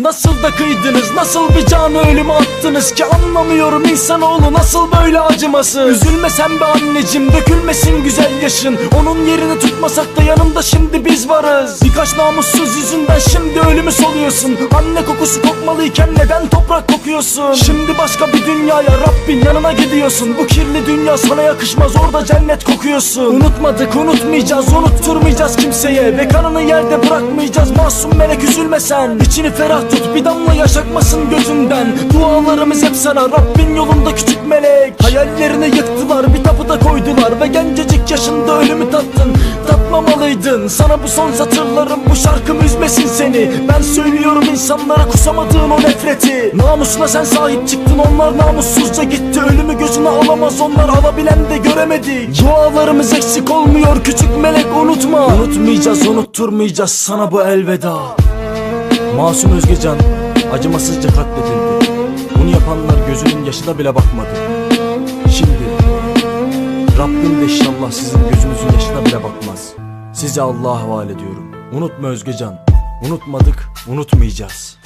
Nasıl da kıydınız nasıl bir canı ölüme attınız ki Anlamıyorum insanoğlu nasıl böyle acımasız. Üzülme sen be anneciğim dökülmesin güzel yaşın. Onun yerini tutmasak da yanında şimdi biz varız. Birkaç namussuz yüzünden şimdi ölümü soluyorsun Anne kokusu kokmalıyken neden toprak kokuyorsun? Şimdi başka bir dünyaya Rabbin yanına gidiyorsun. Bu kirli dünya sana yakışmaz orada cennet kokuyorsun. Unutmadık unutmayacağız unutturmayacağız kimseye. Ve kanını yerde bırakmayacağız. Masum melek üzülme sen. İçini ferah tut bir damla yaş akmasın gözünden. Dualarımız hep sana Rabbin yolunda küçük melek. Hayallerini yıktılar bir tapıda koydular Ve gencecik yaşında ölümü tattın. Tatmamalıydın sana bu son satırlarım Bu şarkım üzmesin seni. Ben söylüyorum insanlara kusamadığın o nefreti. Namusuna sen sahip çıktın onlar namussuzca gitti. Ölümü gözüne alamaz onlar alabilen de göremedik. Dualarımız eksik olmuyor küçük melek unutma. Unutmayacağız unutturmayacağız sana bu elveda Masum Özgecan acımasızca katledildi. Bunu yapanlar gözünün yaşına bile bakmadı. Şimdi Rabbim de inşallah sizin gözünüzün yaşına bile bakmaz. Sizi Allah'a havale ediyorum. Unutma Özgecan Unutmadık unutmayacağız